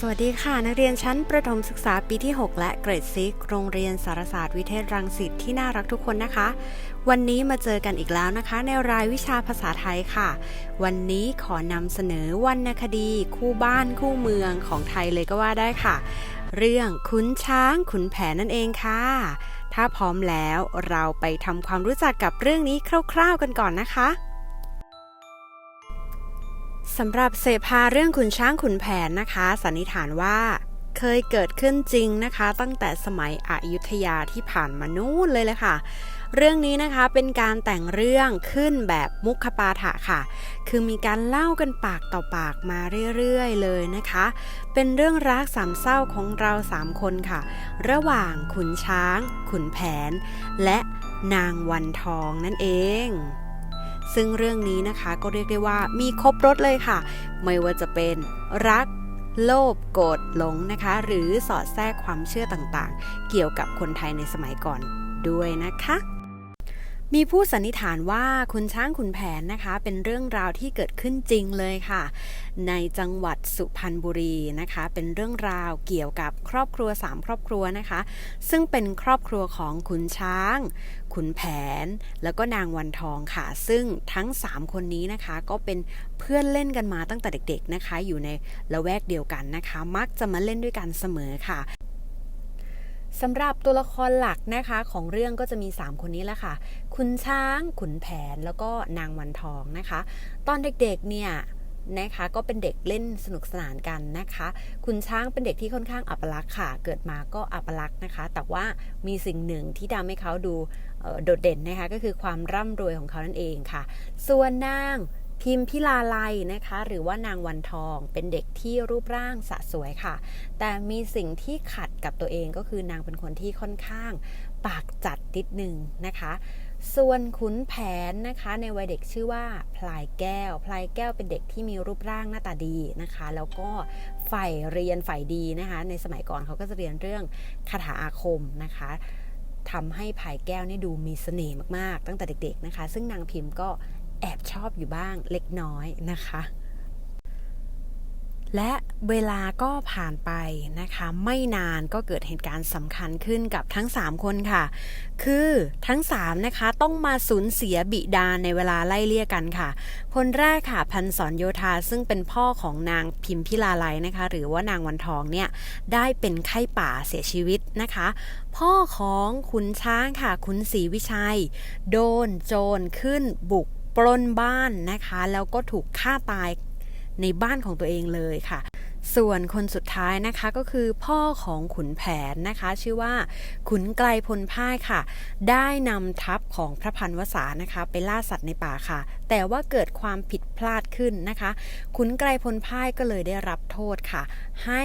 สวัสดีค่ะ นักเรียนชั้นประถมศึกษาปีที่ 6 และเกรดซิกโรงเรียนสารศาสตร์วิเทศรังสิตที่น่ารักทุกคนนะคะ วันนี้มาเจอกันอีกแล้วนะคะ ในรายวิชาภาษาไทยค่ะ วันนี้ขอนำเสนอวรรณคดี คู่บ้านคู่เมืองของไทยเลยก็ว่าได้ค่ะ เรื่องขุนช้างขุนแผนนั่นเองค่ะ ถ้าพร้อมแล้วเราไปทำความรู้จักกับเรื่องนี้คร่าว ๆ กันก่อนนะคะ สำหรับเสภาเรื่องขุนช้างขุนแผนนะคะ สันนิษฐานว่าเคยเกิดขึ้นจริงนะคะ ตั้งแต่สมัยอยุธยาที่ผ่านมานู่นเลยเลยค่ะ เรื่องนี้นะคะเป็นการแต่งเรื่องขึ้นแบบมุขปาฐะค่ะ คือมีการเล่ากันปากต่อปากมาเรื่อยๆเลยนะคะ เป็นเรื่องรักสามเศร้าของเราสามคนค่ะ ระหว่างขุนช้าง ขุนแผน และนางวันทองนั่นเอง ซึ่งเรื่องนี้นะคะก็เรียกได้ว่ามีครบรถเลยค่ะ ไม่ว่าจะเป็นรักโลภโกรธหลงนะคะ หรือสอดแทรกความเชื่อต่างๆ เกี่ยวกับคนไทยในสมัยก่อนด้วยนะคะ มีผู้สันนิษฐานว่าคุณช้างขุนแผนนะคะ เป็นเรื่องราวที่เกิดขึ้นจริงเลยค่ะ ในจังหวัดสุพรรณบุรีนะคะ เป็นเรื่องราวเกี่ยวกับครอบครัวสามครอบครัวนะคะ ซึ่งเป็นครอบครัวของขุนช้าง ขุนแผน แล้วก็นางวันทองค่ะ ซึ่งทั้ง 3 คนนี้นะคะ ก็เป็นเพื่อนเล่นกันมาตั้งแต่เด็ก ๆนะคะ อยู่ในละแวกเดียวกันนะคะ มักจะมาเล่นด้วยกันเสมอค่ะ สำหรับตัวละครหลักนะคะของเรื่องก็จะมี 3 คนนี้แหละค่ะ คุณช้าง ขุนแผน แล้วก็นางวันทองนะคะ ตอนเด็กๆเนี่ยนะคะก็เป็นเด็กเล่นสนุกสนานกันนะคะ คุณช้างเป็นเด็กที่ค่อนข้างอัปลักษณ์ค่ะ เกิดมาก็อัปลักษณ์นะคะ แต่ว่ามีสิ่งหนึ่งที่ทำให้เขาดูโดดเด่นนะคะ ก็คือความร่ำรวยของเขานั่นเองค่ะ ส่วนนาง พิมพิลาไลนะคะ หรือว่านางวันทองเป็นเด็กที่รูปร่างสะสวยค่ะ แต่มีสิ่งที่ขัดกับตัวเองก็คือนางเป็นคนที่ค่อนข้างปากจัดนิดนึงนะคะ ส่วนขุนแผนนะคะในวัยเด็กชื่อว่าพลายแก้ว พลายแก้วเป็นเด็กที่มีรูปร่างหน้าตาดีนะคะ แล้วก็ใฝ่เรียนใฝ่ดีนะคะ ในสมัยก่อนเขาก็จะเรียนเรื่องคาถาอาคมนะคะทำให้พลายแก้วนี่ดูมีเสน่ห์มากๆ ตั้งแต่เด็ก ๆนะคะ ซึ่งนางพิมพ์ก็ แอบชอบอยู่บ้างเล็กน้อยนะคะ และเวลาก็ผ่านไปนะคะ ไม่นานก็เกิดเหตุการณ์สำคัญขึ้นกับทั้ง 3 คนค่ะ คือทั้ง 3 นะคะ ต้องมาสูญเสียบิดาในเวลาไล่เลี่ยกันค่ะ คนแรกค่ะพันศรโยธาซึ่งเป็นพ่อของนางพิมพิลาไลนะคะ หรือว่านางวันทองเนี่ยได้เป็นไข้ป่าเสียชีวิตนะคะพ่อของขุนช้างค่ะขุนศรีวิชัย โดนโจรขึ้นบุก ปล้นบ้านนะคะ แล้วก็ถูกฆ่าตายในบ้านของตัวเองเลยค่ะ ส่วนคนสุดท้ายนะคะก็คือพ่อของขุนแผนนะคะ ชื่อว่าขุนไกลพลพ่ายค่ะ ได้นำทัพของพระพันวษานะคะ ไปล่าสัตว์ในป่าค่ะ แต่ว่าเกิดความผิดพลาดขึ้นนะคะ ขุนไกลพลพ่ายก็เลยได้รับโทษค่ะ ให้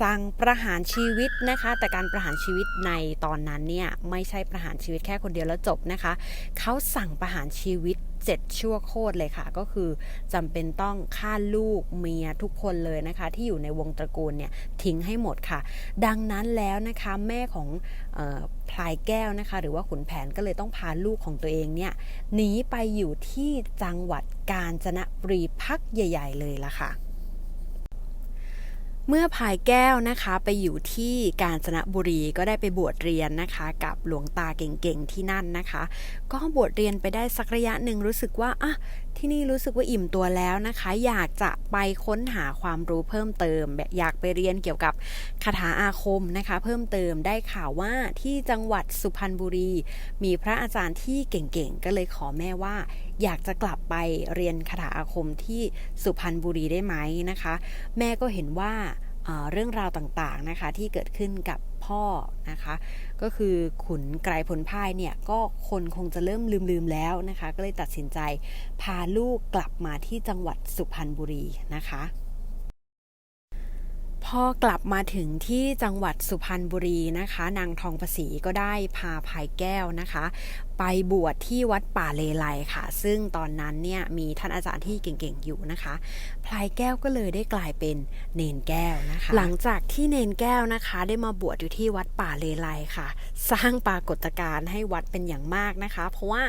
สั่งประหารชีวิตนะคะ แต่การประหารชีวิตในตอนนั้นเนี่ยไม่ใช่ประหารชีวิตแค่คนเดียวแล้วจบนะคะ เขาสั่งประหารชีวิต 7 ชั่วโคตรเลยค่ะ ก็คือจำเป็นต้องฆ่าลูกเมียทุกคนเลยนะคะ ที่อยู่ในวงตระกูลเนี่ยทิ้งให้หมดค่ะ ดังนั้นแล้วนะคะแม่ของออพลายแก้วนะคะ หรือว่าขุนแผนก็เลยต้องพาลูกของตัวเองเนี่ยหนีไปอยู่ที่จังหวัดกาญจนบุรีพักใหญ่ ๆ เลยละค่ะ เมื่อพายแก้วนะคะไปอยู่ที่กาญจนบุรีก็ได้ไปบวชเรียนนะคะ กับหลวงตาเก่งๆที่นั่นนะคะ ก็บวชเรียนไปได้สักระยะหนึ่งรู้สึกว่าอะ ที่นี่รู้สึกว่าอิ่มตัวแล้วนะคะ อยากจะไปค้นหาความรู้เพิ่มเติมแบบอยากไปเรียนเกี่ยวกับคาถาอาคมนะคะ เพิ่มเติมได้ข่าวว่าที่จังหวัดสุพรรณบุรี มีพระอาจารย์ที่เก่งๆ ก็เลยขอแม่ว่า อยากจะกลับไปเรียนคาถาอาคมที่สุพรรณบุรีได้ไหมนะคะ แม่ก็เห็นว่าเอ่อเรื่องราวต่างๆนะคะที่เกิดขึ้นกับพ่อนะคะ ก็คือขุนไกรผลพ่ายเนี่ยก็คนคงจะเริ่มลืมๆแล้วนะคะ ก็เลยตัดสินใจพาลูกกลับมาที่จังหวัดสุพรรณบุรีนะคะ พอกลับมาถึงที่จังหวัดสุพรรณบุรีนะคะ นางทองประสีก็ได้พาภายแก้วนะคะ ไปบวชที่วัดป่าเลไลค่ะ ซึ่งตอนนั้นเนี่ยมีท่านอาจารย์ที่เก่งๆอยู่นะคะพลายแก้วก็เลยได้กลายเป็นเนนแก้วนะคะ หลังจากที่เนนแก้วนะคะ ได้มาบวชอยู่ที่วัดป่าเลไลค่ะ สร้างปรากฏการณ์ให้วัดเป็นอย่างมากนะคะ เพราะว่า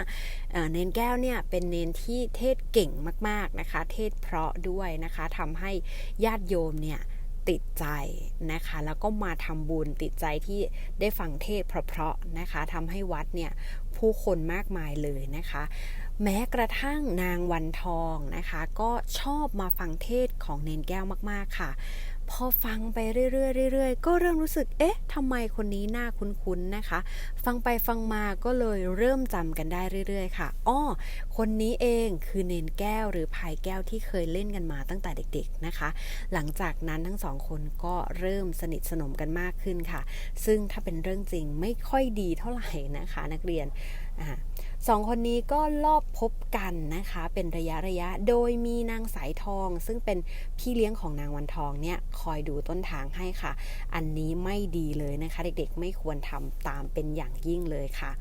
เนนแก้วเนี่ยเป็นเนนที่เทศเก่งมากๆนะคะ เทศเพราะด้วยนะคะทำให้ญาติโยมเนี่ย ติดใจนะคะ แล้วก็มาทำบุญติดใจที่ได้ฟังเทศเพราะๆนะคะทำให้วัดเนี่ยผู้คนมากมายเลยนะคะ แม้กระทั่งนางวันทองนะคะ ก็ชอบมาฟังเทศของเนนแก้วมากๆค่ะ พอฟังไปเรื่อยๆเรื่อยๆก็เริ่มรู้สึก เอ๊ะทำไมคนนี้น่าคุ้นๆนะคะ ฟังไปฟังมาก็เลยเริ่มจำกันได้เรื่อยๆ ค่ะอ้อคนนี้เองคือเนนแก้วหรือภายแก้วที่เคยเล่นกันมาตั้งแต่เด็ก ๆนะคะ หลังจากนั้นทั้งสองคนก็เริ่มสนิทสนมกันมากขึ้นค่ะ ซึ่งถ้าเป็นเรื่องจริงไม่ค่อยดีเท่าไหร่นะคะ นักเรียนอ่า สองคนนี้ก็ลอบพบกันนะคะ เป็นระยะระยะ โดยมีนางสายทอง ซึ่งเป็นพี่เลี้ยงของนางวันทองเนี่ยคอยดูต้นทางให้ค่ะ อันนี้ไม่ดีเลยนะคะ เด็กๆไม่ควรทำตามเป็นอย่างยิ่งเลยค่ะ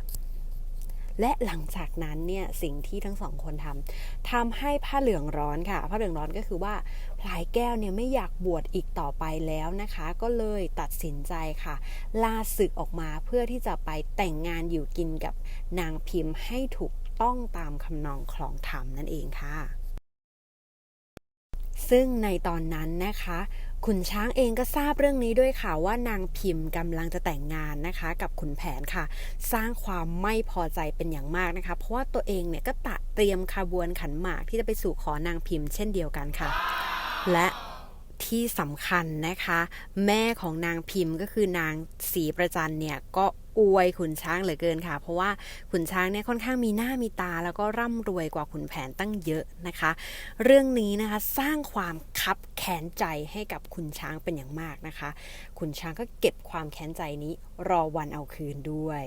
และหลังจากนั้นเนี่ยสิ่งที่ทั้งสองคนทำทำให้ผ้าเหลืองร้อนค่ะ ผ้าเหลืองร้อนก็คือว่าพลายแก้วเนี่ยไม่อยากบวชอีกต่อไปแล้วนะคะ ก็เลยตัดสินใจค่ะ ลาศึกออกมาเพื่อที่จะไปแต่งงานอยู่กินกับนางพิมพ์ให้ถูกต้องตามคำนองคลองธรรมนั่นเองค่ะซึ่งในตอนนั้นนะคะ ขุนช้างเองก็ทราบเรื่องนี้ด้วยค่ะว่านางพิมพ์กำลังจะแต่งงานนะคะ กับขุนแผนค่ะ สร้างความไม่พอใจเป็นอย่างมากนะคะ เพราะว่าตัวเองเนี่ยก็ตะเตรียมขบวนขันหมากที่จะไปสู่ขอนางพิมพ์เช่นเดียวกันค่ะ และที่สำคัญนะคะ แม่ของนางพิมพ์ก็คือนางศรีประจันเนี่ยก็ อวยขุนช้างเหลือเกินค่ะ เพราะว่าขุนช้างเนี่ยค่อนข้างมีหน้ามีตา แล้วก็ร่ำรวยกว่าขุนแผนตั้งเยอะนะคะ เรื่องนี้นะคะสร้างความคับแค้นใจให้กับขุนช้างเป็นอย่างมากนะคะ ขุนช้างก็เก็บความแค้นใจนี้รอวันเอาคืนด้วย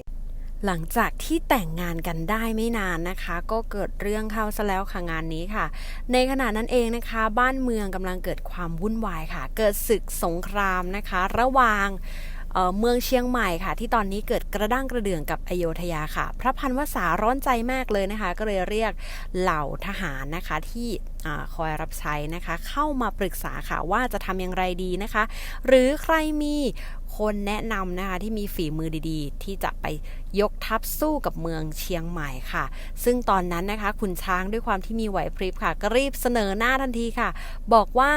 หลังจากที่แต่งงานกันได้ไม่นานนะคะ ก็เกิดเรื่องเข้าซะแล้วค่ะงานนี้ค่ะ ในขณะนั้นเองนะคะ บ้านเมืองกำลังเกิดความวุ่นวายค่ะ เกิดศึกสงครามนะคะ ระหว่าง เมืองเชียงใหม่ค่ะ ที่ตอนนี้เกิดกระด้างกระเดื่องกับอโยธยาค่ะ พระพันวษาร้อนใจมากเลยนะคะ ก็เลยเรียกเหล่าทหารนะคะที่อคอยรับใช้นะคะ เข้ามาปรึกษาค่ะว่าจะทำอย่างไรดีนะคะ หรือใครมีคนแนะนำนะคะที่มีฝีมือดีๆ ที่จะไปยกทัพสู้กับเมืองเชียงใหม่ค่ะ ซึ่งตอนนั้นนะคะ คุณช้างด้วยความที่มีไหวพริบค่ะ ก็รีบเสนอหน้าทันทีค่ะ บอกว่า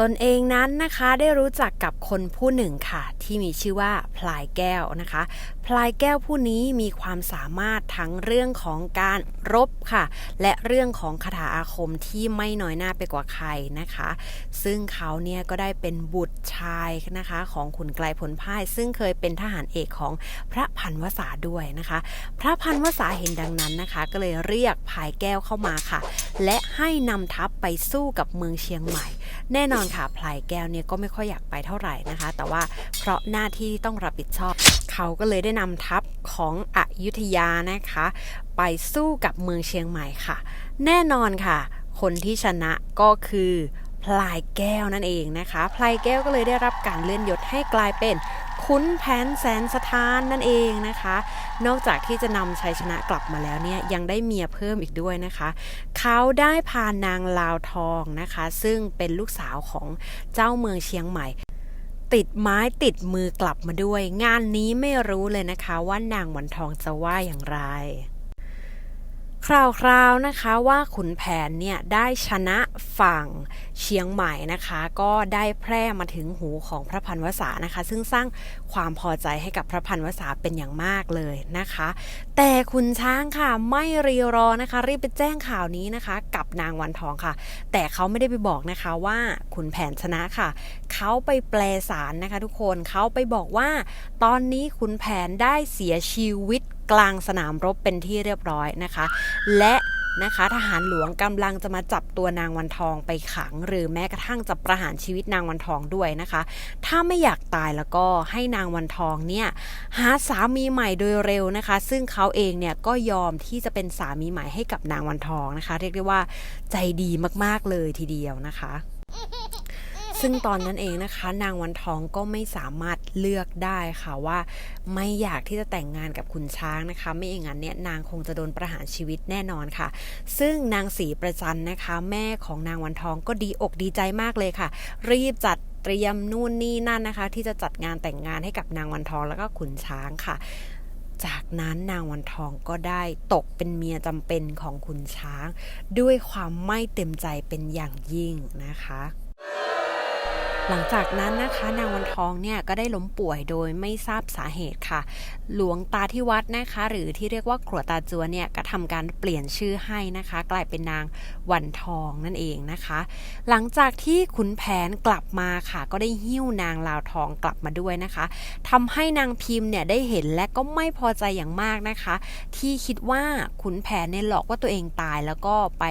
ตนเองนั้นนะคะได้รู้จักกับคนผู้หนึ่งค่ะ ที่มีชื่อว่าพลายแก้วนะคะ ลายแก้วผู้นี้มีความสามารถทั้งเรื่องของการรบค่ะ และเรื่องของคาถาอาคมที่ไม่น้อยหน้าไปกว่าใครนะคะ ซึ่งเขาเนี่ยก็ได้เป็นบุตรชายนะคะของขุนไกลผลพ่าย ซึ่งเคยเป็นทหารเอกของพระพันวษาด้วยนะคะ พระพันวษาเห็นดังนั้นนะคะ ก็เลยเรียกพลายแก้วเข้ามาค่ะ และให้นำทัพไปสู้กับเมืองเชียงใหม่ แน่นอนค่ะพลายแก้วเนี่ยก็ไม่ค่อยอยากไปเท่าไหร่นะคะ แต่ว่าเพราะหน้าที่ต้องรับผิดชอบ เขาก็เลยได้นำทัพของอยุธยานะคะ ไปสู้กับเมืองเชียงใหม่ค่ะ แน่นอนค่ะ คนที่ชนะก็คือพลายแก้วนั่นเองนะคะพลายแก้วก็เลยได้รับการเลื่อนยศให้กลายเป็นขุนแผนแสนสถานนั่นเองนะคะ นอกจากที่จะนำชัยชนะกลับมาแล้วเนี่ยยังได้เมียเพิ่มอีกด้วยนะคะ เขาได้พานางลาวทองนะคะ ซึ่งเป็นลูกสาวของเจ้าเมืองเชียงใหม่ ติดไม้ติดมือกลับมาด้วย งานนี้ไม่รู้เลยนะคะว่านางวันทองจะว่าอย่างไร คราวๆนะคะว่าขุนแผนเนี่ยได้ชนะฝั่งเชียงใหม่นะคะ ก็ได้แพร่มาถึงหูของพระพันวษานะคะ ซึ่งสร้างความพอใจให้กับพระพันวษาเป็นอย่างมากเลยนะคะ แต่คุณช้างค่ะไม่รีรอนะคะ รีบไปแจ้งข่าวนี้นะคะ กับนางวันทองค่ะ แต่เขาไม่ได้ไปบอกนะคะว่าขุนแผนชนะค่ะ เขาไปแปลสารนะคะ ทุกคนเขาไปบอกว่า ตอนนี้ขุนแผนได้เสียชีวิต กลางสนามรบเป็นที่เรียบร้อยนะคะ และนะคะทหารหลวงกำลังจะมาจับตัวนางวันทองไปขัง หรือแม้กระทั่งจะประหารชีวิตนางวันทองด้วยนะคะ ถ้าไม่อยากตายแล้วก็ให้นางวันทองเนี่ยหาสามีใหม่โดยเร็วนะคะ ซึ่งเขาเองเนี่ยก็ยอมที่จะเป็นสามีใหม่ให้กับนางวันทองนะคะ เรียกได้ว่าใจดีมากๆเลยทีเดียวนะคะ ซึ่งตอนนั้นเองนะคะ นางวันทองก็ไม่สามารถเลือกได้ค่ะว่า ไม่อยากที่จะแต่งงานกับขุนช้างนะคะ ไม่อย่างนั้นเนี่ยนางคงจะโดนประหารชีวิตแน่นอนค่ะ ซึ่งนางศรีประจันนะคะ แม่ของนางวันทองก็ดีอกดีใจมากเลยค่ะ รีบจัดเตรียมนู่นนี่นั่นนะคะ ที่จะจัดงานแต่งงานให้กับนางวันทองแล้วก็ขุนช้างค่ะจากนั้นนางวันทองก็ได้ตกเป็นเมียจำเป็นของขุนช้าง ด้วยความไม่เต็มใจเป็นอย่างยิ่งนะคะ หลังจากนั้นนะคะนางวันทองเนี่ยก็ได้ล้มป่วยโดยไม่ทราบสาเหตุค่ะ หลวงตาที่วัดนะคะ หรือที่เรียกว่าครัวตาจัวเนี่ยก็ทำการเปลี่ยนชื่อให้นะคะ กลายเป็นนางวันทองนั่นเองนะคะ หลังจากที่ขุนแผนกลับมาค่ะ ก็ได้หิ้วนางลาวทองกลับมาด้วยนะคะทำให้นางพิมพ์เนี่ยได้เห็นและก็ไม่พอใจอย่างมากนะคะ ที่คิดว่าขุนแผนเนี่ยหลอกว่าตัวเองตายแล้วก็ไป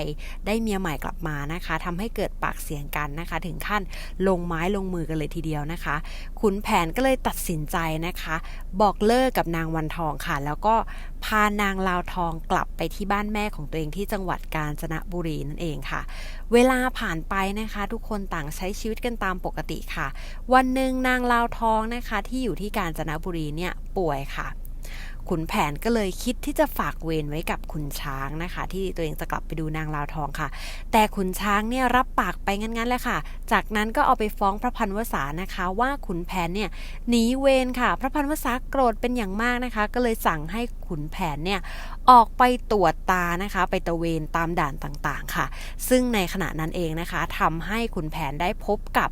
ได้เมียใหม่กลับมานะคะทำให้เกิดปากเสียงกันนะคะ ถึงขั้นลงไม้ลงมือกันเลยทีเดียวนะคะ ขุนแผนก็เลยตัดสินใจนะคะ บอกเลิกกับนางวันทองค่ะ แล้วก็พานางลาวทองกลับไปที่บ้านแม่ของตัวเองที่จังหวัดกาญจนบุรีนั่นเองค่ะ เวลาผ่านไปนะคะ ทุกคนต่างใช้ชีวิตกันตามปกติค่ะ วันหนึ่งนางลาวทองนะคะ ที่อยู่ที่กาญจนบุรีเนี่ยป่วยค่ะ ขุนแผนก็เลยคิดที่จะฝากเวรไว้กับขุนช้างนะคะ ที่ตัวเองจะกลับไปดูนางลาวทองค่ะ แต่ขุนช้างเนี่ยรับปากไปงั้นๆแหละค่ะ จากนั้นก็เอาไปฟ้องพระพันวษานะคะ ว่าขุนแผนเนี่ยหนีเวรค่ะ พระพันวษาโกรธเป็นอย่างมากนะคะ ก็เลยสั่งให้ขุนแผนเนี่ยออกไปตรวจตานะคะ ไปตะเวนตามด่านต่างๆค่ะ ซึ่งในขณะนั้นเองนะคะทำให้ขุนแผนได้พบกับ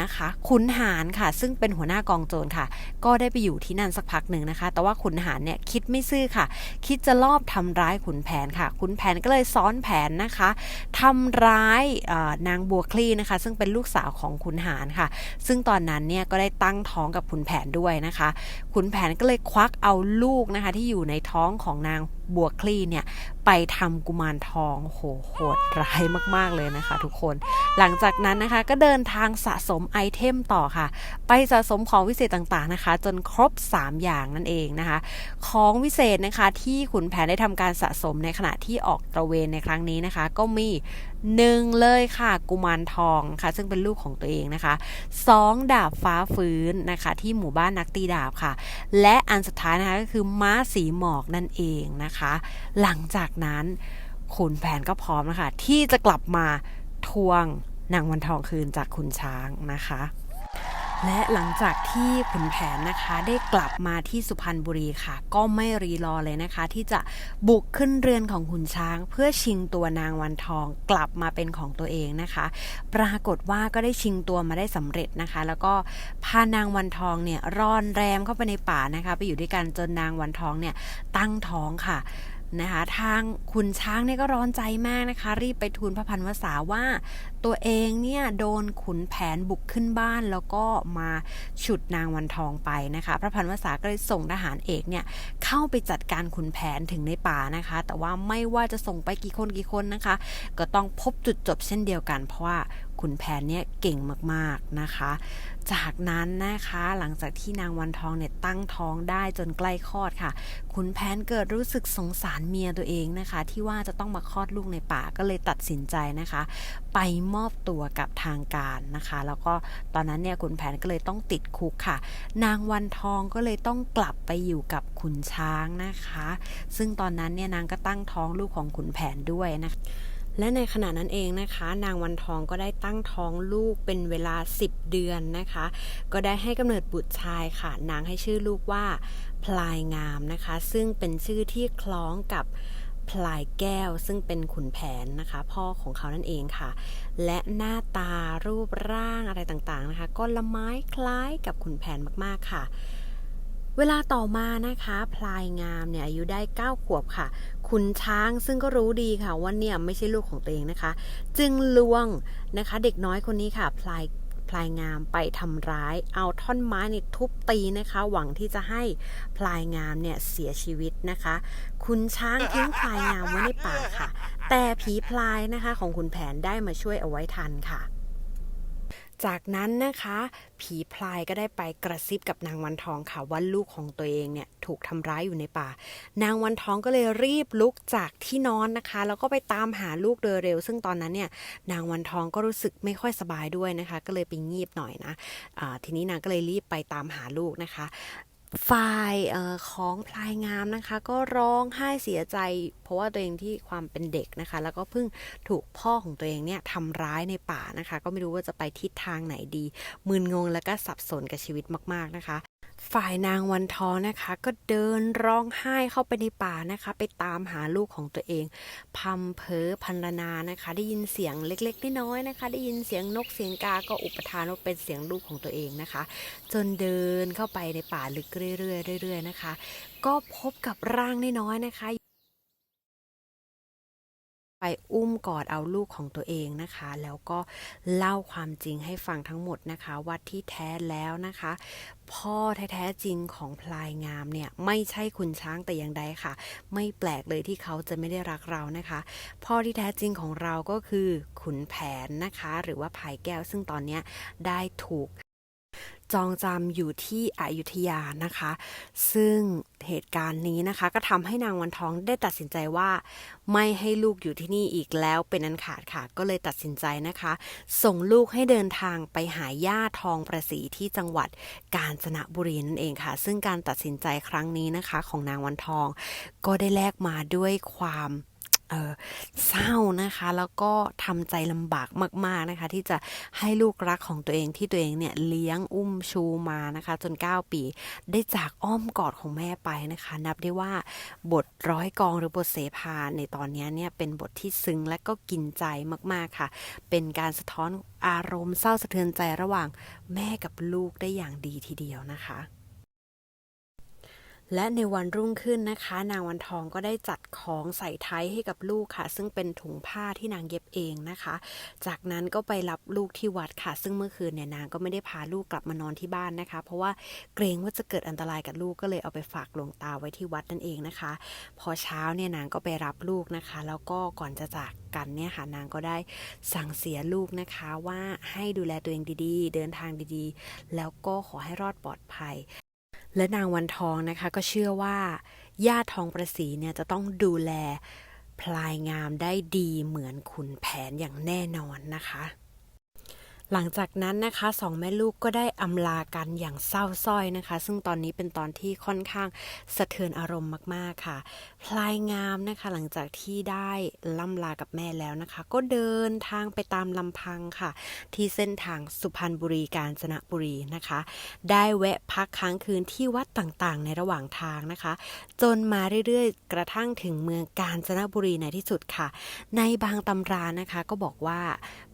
นะคะขุนหารค่ะ ซึ่งเป็นหัวหน้ากองโจรค่ะ ก็ได้ไปอยู่ที่นั่นสักพักหนึ่งนะคะ แต่ว่าขุนหารเนี่ยคิดไม่ซื่อค่ะ คิดจะลอบทำร้ายขุนแผนค่ะ ขุนแผนก็เลยซ้อนแผนนะคะทำร้ายนางบัวคลี่นะคะ ซึ่งเป็นลูกสาวของขุนหารค่ะ ซึ่งตอนนั้นเนี่ยก็ได้ตั้งท้องกับขุนแผนด้วยนะคะ ขุนแผนก็เลยควักเอาลูกนะคะที่อยู่ในท้องของนาง บัวคลี่เนี่ยไปทำกุมารทองโหโหดร้ายมาก ๆ เลยนะคะ ทุกคน หลังจากนั้นนะคะก็เดินทางสะสมไอเทมต่อค่ะ ไปสะสมของวิเศษต่างๆนะคะ จนครบ 3 อย่างนั่นเองนะคะ ของวิเศษนะคะที่ขุนแผนได้ทำการสะสมในขณะที่ออกตระเวนในครั้งนี้นะคะ ก็มี หนึ่งเลยค่ะ กุมารทองค่ะ ซึ่งเป็นลูกของตัวเองนะคะสองดาบฟ้าฟื้นนะคะ ที่หมู่บ้านนักตีดาบค่ะ และอันสุดท้ายนะคะก็คือม้าสีหมอกนั่นเองนะคะ หลังจากนั้นขุนแผนก็พร้อมนะคะ ที่จะกลับมาทวงนางวันทองคืนจากขุนช้างนะคะ และหลังจากที่ขุนแผนนะคะได้กลับมาที่สุพรรณบุรีค่ะ ก็ไม่รีรอเลยนะคะ ที่จะบุกขึ้นเรือนของขุนช้าง เพื่อชิงตัวนางวันทองกลับมาเป็นของตัวเองนะคะ ปรากฏว่าก็ได้ชิงตัวมาได้สำเร็จนะคะ แล้วก็พานางวันทองเนี่ยร่อนแรมเข้าไปในป่านะคะ ไปอยู่ด้วยกันจนนางวันทองเนี่ยตั้งท้องค่ะนะคะทางขุนช้างเนี่ยก็ร้อนใจมากนะคะ รีบไปทูลพระพันวษาว่าตัวเองเนี่ยโดนขุนแผนบุกขึ้นบ้านแล้วก็มาฉุดนางวันทองไปนะคะ พระพันวษาก็เลยส่งทหารเอกเนี่ยเข้าไปจัดการขุนแผนถึงในป่านะคะ แต่ว่าไม่ว่าจะส่งไปกี่คนกี่คนนะคะ ก็ต้องพบจุดจบเช่นเดียวกัน เพราะว่าขุนแผนเนี่ยเก่งมากๆนะคะ จากนั้นนะคะหลังจากที่นางวันทองเนี่ยตั้งท้องได้จนใกล้คลอดค่ะ ขุนแผนเกิดรู้สึกสงสารเมียตัวเองนะคะ ที่ว่าจะต้องมาคลอดลูกในป่าก็เลยตัดสินใจนะคะ ไปมอบตัวกับทางการนะคะ แล้วก็ตอนนั้นเนี่ยขุนแผนก็เลยต้องติดคุกค่ะ นางวันทองก็เลยต้องกลับไปอยู่กับขุนช้างนะคะ ซึ่งตอนนั้นเนี่ยนางก็ตั้งท้องลูกของขุนแผนด้วยนะคะและในขณะนั้นเองนะคะ นางวันทองก็ได้ตั้งท้องลูกเป็นเวลา 10 เดือนนะคะ ก็ได้ให้กำเนิดบุตรชายค่ะ นางให้ชื่อลูกว่าพลายงามนะคะ ซึ่งเป็นชื่อที่คล้องกับ พลายแก้วซึ่งเป็นขุนแผนนะคะ พ่อของเขานั่นเองค่ะ และหน้าตารูปร่างอะไรต่างๆนะคะ ก็ละไม้คล้ายกับขุนแผนมากๆค่ะ เวลาต่อมานะคะ พลายงามเนี่ยอายุได้ 9 ขวบค่ะขุนช้างซึ่งก็รู้ดีค่ะว่าเนี่ยไม่ใช่ลูกของตัวเองนะคะ จึงลวงนะคะ เด็กน้อยคนนี้ค่ะ พลาย พลายงามไปทำร้าย เอาท่อนไม้เนี่ยทุบตีนะคะ หวังที่จะให้พลายงามเนี่ยเสียชีวิตนะคะ คุณช้างทิ้งพลายงามไว้ในป่าค่ะ แต่ผีพลายนะคะของคุณแผนได้มาช่วยเอาไว้ทันค่ะ จากนั้นนะคะ ผีพลายก็ได้ไปกระซิบกับนางวันทองค่ะว่าลูกของตัวเองเนี่ยถูกทำร้ายอยู่ในป่า นางวันทองก็เลยรีบลุกจากที่นอนนะคะ แล้วก็ไปตามหาลูกโดยเร็ว ซึ่งตอนนั้นเนี่ยนางวันทองก็รู้สึกไม่ค่อยสบายด้วยนะคะ ก็เลยไปงีบหน่อยนะะทีนี้นางก็เลยรีบไปตามหาลูกนะคะ ฝ่ายออของพลายงามนะคะ ก็ร้องไห้เสียใจ เพราะว่าตัวเองที่ความเป็นเด็กนะคะ แล้วก็เพิ่งถูกพ่อของตัวเองเนี่ยทำร้ายในป่านะคะ ก็ไม่รู้ว่าจะไปทิศทางไหนดีมึนงงแล้วก็สับสนกับชีวิตมาก ๆนะคะ ฝ่ายนางวันทองนะคะ ก็เดินร้องไห้เข้าไปในป่านะคะ ไปตามหาลูกของตัวเองพำเพอพันรนานะคะ ได้ยินเสียงเล็กๆน้อยๆนะคะ ได้ยินเสียงนกเสียงกาก็อุปทานว่าเป็นเสียงลูกของตัวเองนะคะ จนเดินเข้าไปในป่าลึกเรื่อยๆเรื่อยๆนะคะ ก็พบกับร่างน้อยๆนะคะ ไปอุ้มกอดเอาลูกของตัวเองนะคะ แล้วก็เล่าความจริงให้ฟังทั้งหมดนะคะว่าที่แท้แล้วนะคะ พ่อแท้ๆจริงของพลายงามเนี่ยไม่ใช่คุณช้างแต่อย่างใดค่ะ ไม่แปลกเลยที่เขาจะไม่ได้รักเรานะคะ พ่อที่แท้จริงของเราก็คือขุนแผนนะคะ หรือว่าภายแก้วซึ่งตอนนี้ได้ถูก จองจำอยู่ที่อยุธยานะคะ ซึ่งเหตุการณ์นี้นะคะ ก็ทำให้นางวันทองได้ตัดสินใจว่า ไม่ให้ลูกอยู่ที่นี่อีกแล้วเป็นอันขาดค่ะ ก็เลยตัดสินใจนะคะ ส่งลูกให้เดินทางไปหาย่าทองประสีที่จังหวัดกาญจนบุรีนั่นเองค่ะ ซึ่งการตัดสินใจครั้งนี้นะคะ ของนางวันทอง ก็ได้แลกมาด้วยความ เศร้านะคะ แล้วก็ทำใจลำบากมาก ๆนะคะ ที่จะให้ลูกรักของตัวเองที่ตัวเองเนี่ยเลี้ยงอุ้มชูมานะคะ จน 9 ปี ได้จากอ้อมกอดของแม่ไปนะคะ นับได้ว่าบทร้อยกองหรือบทเสภาในตอนนี้เนี่ยเป็นบทที่ซึ้งและก็กินใจมากๆค่ะ เป็นการสะท้อนอารมณ์เศร้าสะเทือนใจระหว่างแม่กับลูกได้อย่างดีทีเดียวนะคะ และในวันรุ่งขึ้นนะคะ นางวันทองก็ได้จัดของใส่ไท้ายให้กับลูกค่ะ ซึ่งเป็นถุงผ้าที่นางเย็บเองนะคะ จากนั้นก็ไปรับลูกที่วัดค่ะ ซึ่งเมื่อคืนเนี่ยนางก็ไม่ได้พาลูกกลับมานอนที่บ้านนะคะ เพราะว่าเกรงว่าจะเกิดอันตรายกับลูกก็เลยเอาไปฝากหลวงตาไว้ที่วัดนั่นเองนะคะ พอเช้าเนี่ยนางก็ไปรับลูกนะคะ แล้วก็ก่อนจะจากกันเนี่ยค่ะนางก็ได้สั่งเสียลูกนะคะว่าให้ดูแลตัวเองดีๆ เดินทางดีๆ แล้วก็ขอให้รอดปลอดภัย และนางวันทองนะคะก็เชื่อว่าญาติทองประสีเนี่ยจะต้องดูแลพลายงามได้ดีเหมือนขุนแผนอย่างแน่นอนนะคะ หลังจากนั้นนะคะสองแม่ลูกก็ได้อำลากันอย่างเศร้าสร้อยนะคะ ซึ่งตอนนี้เป็นตอนที่ค่อนข้างสะเทือนอารมณ์มากๆค่ะ พลายงามนะคะ หลังจากที่ได้ล่ำลากับแม่แล้วนะคะ ก็เดินทางไปตามลำพังค่ะ ที่เส้นทางสุพรรณบุรีกาญจนบุรีนะคะ ได้แวะพักค้างคืนที่วัดต่างๆ ในระหว่างทางนะคะ จนมาเรื่อยๆ กระทั่งถึงเมืองกาญจนบุรีในที่สุดค่ะ ในบางตำรานะคะก็บอกว่า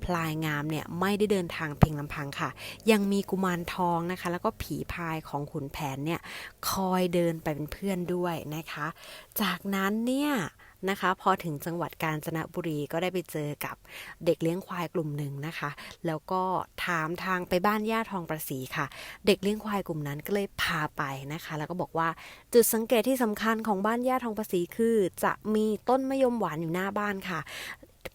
พลายงามเนี่ยไม่ได้เดินทางเพียงลำพังค่ะ ยังมีกุมารทองนะคะ แล้วก็ผีพายของขุนแผนเนี่ยคอยเดินไปเป็นเพื่อนด้วยนะคะ จากนั้นเนี่ยนะคะพอถึงจังหวัดกาญจนบุรีก็ได้ไปเจอกับเด็กเลี้ยงควายกลุ่มหนึ่งนะคะ แล้วก็ถามทางไปบ้านย่าทองประสีค่ะ เด็กเลี้ยงควายกลุ่มนั้นก็เลยพาไปนะคะ แล้วก็บอกว่าจุดสังเกตที่สำคัญของบ้านย่าทองประสีคือ จะมีต้นมะยมหวานอยู่หน้าบ้านค่ะ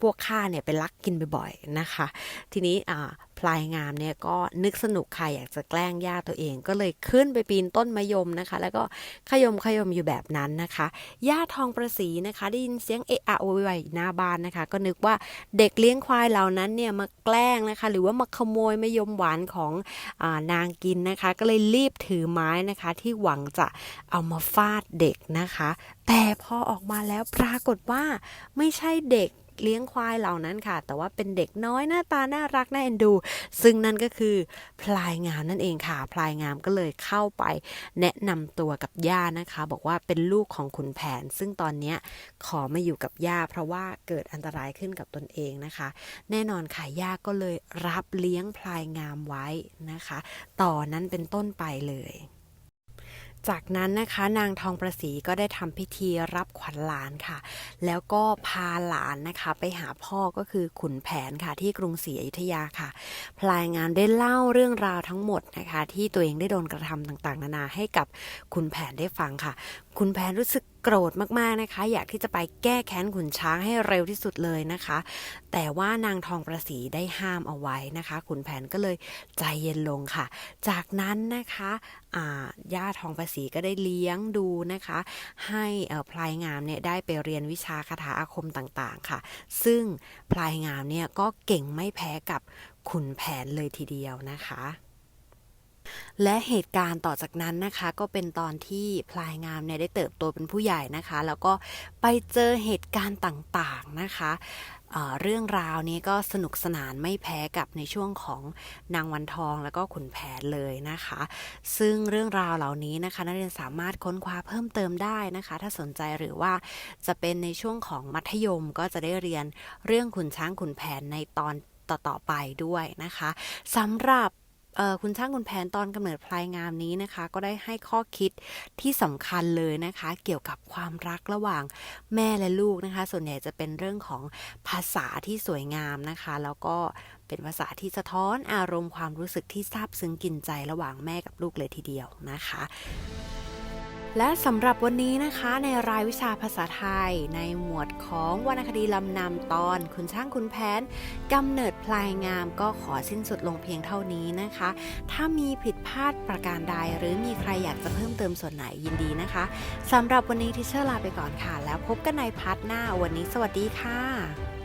พวกข้าเนี่ยไปลักกินบ่อยๆนะคะ ทีนี้อ่าพลายงามเนี่ยก็นึกสนุกค่ะอยากจะแกล้งย่าตัวเอง ก็เลยขึ้นไปปีนต้นมะยมนะคะ แล้วก็ขยมขยมอยู่แบบนั้นนะคะย่าทองประสีนะคะ ได้ยินเสียงเอะอะโวยวายหน้าบ้านนะคะ ก็นึกว่าเด็กเลี้ยงควายเหล่านั้นเนี่ยมาแกล้งนะคะ หรือว่ามาขโมยมะยมหวานของอานางกินนะคะ ก็เลยรีบถือไม้นะคะ ที่หวังจะเอามาฟาดเด็กนะคะ แต่พอออกมาแล้วปรากฏว่าไม่ใช่เด็ก เลี้ยงควายเหล่านั้นค่ะ แต่ว่าเป็นเด็กน้อยหน้าตาน่ารักน่าเอ็นดู ซึ่งนั่นก็คือพลายงามนั่นเองค่ะ พลายงามก็เลยเข้าไปแนะนำตัวกับย่านะคะ บอกว่าเป็นลูกของขุนแผน ซึ่งตอนนี้ขอมาอยู่กับย่าเพราะว่าเกิดอันตรายขึ้นกับตนเองนะคะ แน่นอนค่ะย่าก็เลยรับเลี้ยงพลายงามไว้นะคะ ต่อนนั้นเป็นต้นไปเลย จากนั้นนะคะนางทองประสีก็ได้ทำพิธีรับขวัญหลานค่ะ แล้วก็พาหลานนะคะไปหาพ่อก็คือขุนแผนค่ะที่กรุงศรีอยุธยาค่ะ พลายงามได้เล่าเรื่องราวทั้งหมดนะคะ ที่ตัวเองได้โดนกระทำต่างๆ นานาให้กับขุนแผนได้ฟังค่ะขุนแผนรู้สึกโกรธมากๆนะคะ อยากที่จะไปแก้แค้นขุนช้างให้เร็วที่สุดเลยนะคะ แต่ว่านางทองประสีได้ห้ามเอาไว้นะคะ ขุนแผนก็เลยใจเย็นลงค่ะ จากนั้นนะคะอ่าย่าทองประสีก็ได้เลี้ยงดูนะคะ ให้พลายงามเนี่ยได้ไปเรียนวิชาคาถาอาคมต่างๆค่ะ ซึ่งพลายงามเนี่ยก็เก่งไม่แพ้กับขุนแผนเลยทีเดียวนะคะ และเหตุการณ์ต่อจากนั้นนะคะ ก็เป็นตอนที่พลายงามเนี่ยได้เติบโตเป็นผู้ใหญ่นะคะ แล้วก็ไปเจอเหตุการณ์ต่างๆนะคะเรื่องราวนี้ก็สนุกสนานไม่แพ้กับในช่วงของนางวันทองแล้วก็ขุนแผนเลยนะคะ ซึ่งเรื่องราวเหล่านี้นะคะนักเรียนสามารถค้นคว้าเพิ่มเติมได้นะคะ ถ้าสนใจหรือว่าจะเป็นในช่วงของมัธยมก็จะได้เรียนเรื่องขุนช้างขุนแผนในตอนต่อๆไปด้วยนะคะสำหรับ คุณช่างคุณแผนตอนกำเนิดพลายงามนี้นะคะ ก็ได้ให้ข้อคิดที่สำคัญเลยนะคะ เกี่ยวกับความรักระหว่างแม่และลูกนะคะ ส่วนใหญ่จะเป็นเรื่องของภาษาที่สวยงามนะคะ แล้วก็เป็นภาษาที่สะท้อนอารมณ์ความรู้สึกที่ซาบซึ้งกินใจระหว่างแม่กับลูกเลยทีเดียวนะคะ และสำหรับวันนี้นะคะในรายวิชาภาษาไทย ในหมวดของวรรณคดีลำนำตอนคุณช่างคุณแผนกำเนิดพลายงามก็ขอสิ้นสุดลงเพียงเท่านี้นะคะ ถ้ามีผิดพลาดประการใด หรือมีใครอยากจะเพิ่มเติมส่วนไหนยินดีนะคะสำหรับวันนี้ทิเชอร์ลาไปก่อนค่ะ แล้วพบกันในพาร์ทหน้าวันนี้สวัสดีค่ะ